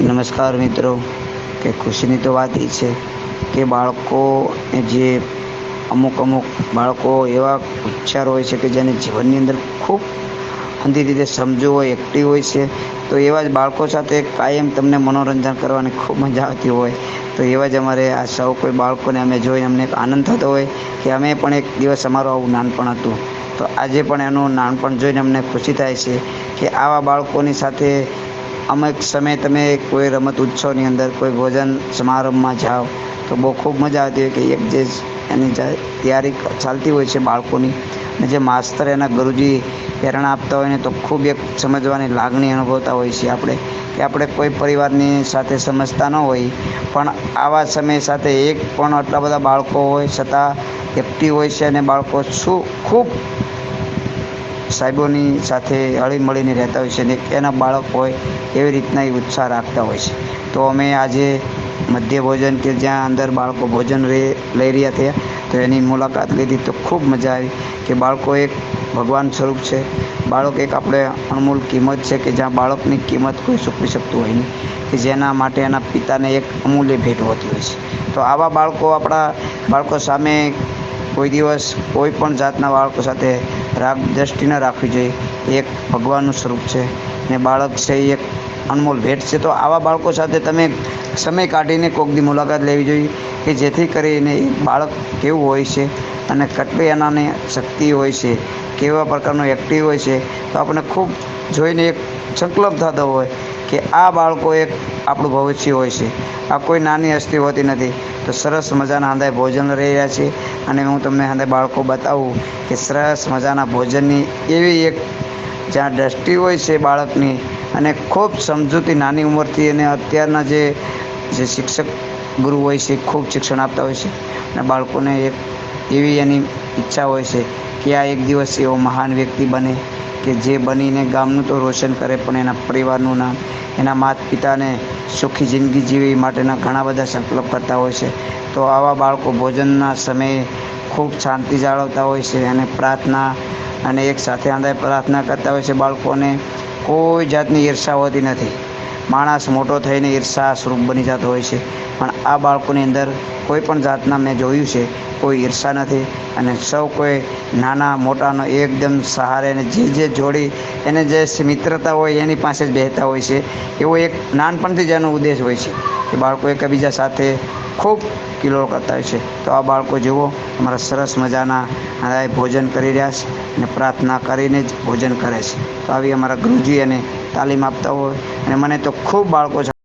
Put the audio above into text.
નમસ્કાર મિત્રો, કે ખુશીની તો વાત એ છે કે બાળકો જે અમુક અમુક બાળકો એવા ઉચ્ચાર હોય છે કે જેને જીવનની અંદર ખૂબ ઊંધી રીતે સમજવું હોય એક્ટિવ હોય છે, તો એવા જ બાળકો સાથે કાયમ તમને મનોરંજન કરવાની ખૂબ મજા આવતી હોય. તો એવા જ અમારે આ સૌ કોઈ બાળકોને અમે જોઈને અમને એક આનંદ થતો હોય કે અમે પણ એક દિવસ અમારું આવું નાનપણ હતું. તો આજે પણ એનું નાનપણ જોઈને અમને ખુશી થાય છે કે આવા બાળકોની સાથે અમુક સમયે તમે કોઈ રમત ઉત્સવની અંદર, કોઈ ભોજન સમારંભમાં જાઓ, તો બહુ ખૂબ મજા આવતી હોય કે એક જે એની તૈયારી ચાલતી હોય છે બાળકોની, અને જે માસ્તર એના ગુરુજી પ્રેરણા આપતા હોય ને, તો ખૂબ એક સમજવાની લાગણી અનુભવતા હોય છે આપણે, કે આપણે કોઈ પરિવારની સાથે સમજતા ન હોય, પણ આવા સમય સાથે એક પણ આટલા બધા બાળકો હોય, છતાં એક્ટિવ હોય છે અને બાળકો શું, ખૂબ સાહેબોની સાથે હળી મળીને રહેતા હોય છે અને એના બાળક હોય એવી રીતના એ ઉત્સાહ રાખતા હોય છે. તો અમે આજે મધ્ય ભોજન કે જ્યાં અંદર બાળકો ભોજન લઈ રહ્યા થયા તો એની મુલાકાત લીધી. તો ખૂબ મજા આવી કે બાળકો એક ભગવાન સ્વરૂપ છે. બાળક એક આપણે અણમોલ કિંમત છે કે જ્યાં બાળકની કિંમત કોઈ ચૂકવી શકતું હોય નહીં, કે જેના માટે એના પિતાને એક અમૂલ્ય ભેટ હોતી હોય છે. તો આવા બાળકો આપણા બાળકો સામે કોઈ દિવસ કોઈ પણ જાતના બાળકો સાથે રાગ દ્રષ્ટિ રાખવી જોઈએ. એક ભગવાનનું સ્વરૂપ છે ને બાળક છે એ એક અનમોલ ભેટ છે. તો આવા બાળકો સાથે તમે સમય કાઢીને કોકની મુલાકાત લેવી જોઈએ કે જેથી કરીને એ બાળક કેવું હોય છે અને કેટલી એનાને શક્તિ હોય છે, કેવા પ્રકારનો એક્ટિવ હોય છે. તો આપણે ખૂબ જોઈને એક સંકલ્પ થતો હોય કે આ બાળકો એક આપણું ભવિષ્ય હોય છે. આ કોઈ નાની હસ્તી હોતી નથી. તો સરસ મજાના હાંદાય ભોજન રહી રહ્યા છે. અને હું તમને હાંદાય બાળકો બતાવું કે સરસ મજાના ભોજનની એવી એક જ્યાં દ્રષ્ટિ હોય છે બાળકની અને ખૂબ સમજૂતી નાની ઉંમરથી અને અત્યારના જે જે શિક્ષક ગુરુ હોય છે, ખૂબ શિક્ષણ આપતા હોય છે. અને બાળકોને એક એવી એની ઈચ્છા હોય છે કે આ એક દિવસ એવો મહાન વ્યક્તિ બને. કે જે બનીને ગામનું તો રોશન કરે, પણ એના પરિવારનું નામ, એના માતા પિતાને સુખી જિંદગી જીવી માટેના ઘણા બધા સંકલ્પ કરતા હોય છે. તો આવા બાળકો ભોજનના સમયે ખૂબ શાંતિ જાળવતા હોય છે અને પ્રાર્થના અને એક સાથે આંદાય પ્રાર્થના કરતા હોય છે બાળકોને કોઈ જાતની ઈર્ષા હોતી નથી. માણસ મોટો થઈને ઈર્ષા સ્વરૂપ બની જતો હોય છે. પણ આ બાળકોની અંદર કોઈ પણ જાતના મેં જોયું છે, કોઈ ઈર્ષા નથી. અને સૌ કોઈ નાના મોટાનો એકદમ સહારે અને જે જે જોડી એને જે મિત્રતા હોય એની પાસે જ બેહતા હોય છે. એવો એક નાનપણથી જ એનો ઉદ્દેશ હોય છે કે બાળકો એકબીજા સાથે ખૂબ કિલોલ કરતા હોય છે. તો આ બાળકો જુઓ, અમારા સરસ મજાના ભોજન કરી રહ્યા છે અને પ્રાર્થના કરીને જ ભોજન કરે છે. તો આવી અમારા ગુરુજી એને તાલીમ આપતા હોય અને મને તો ખૂબ બાળકો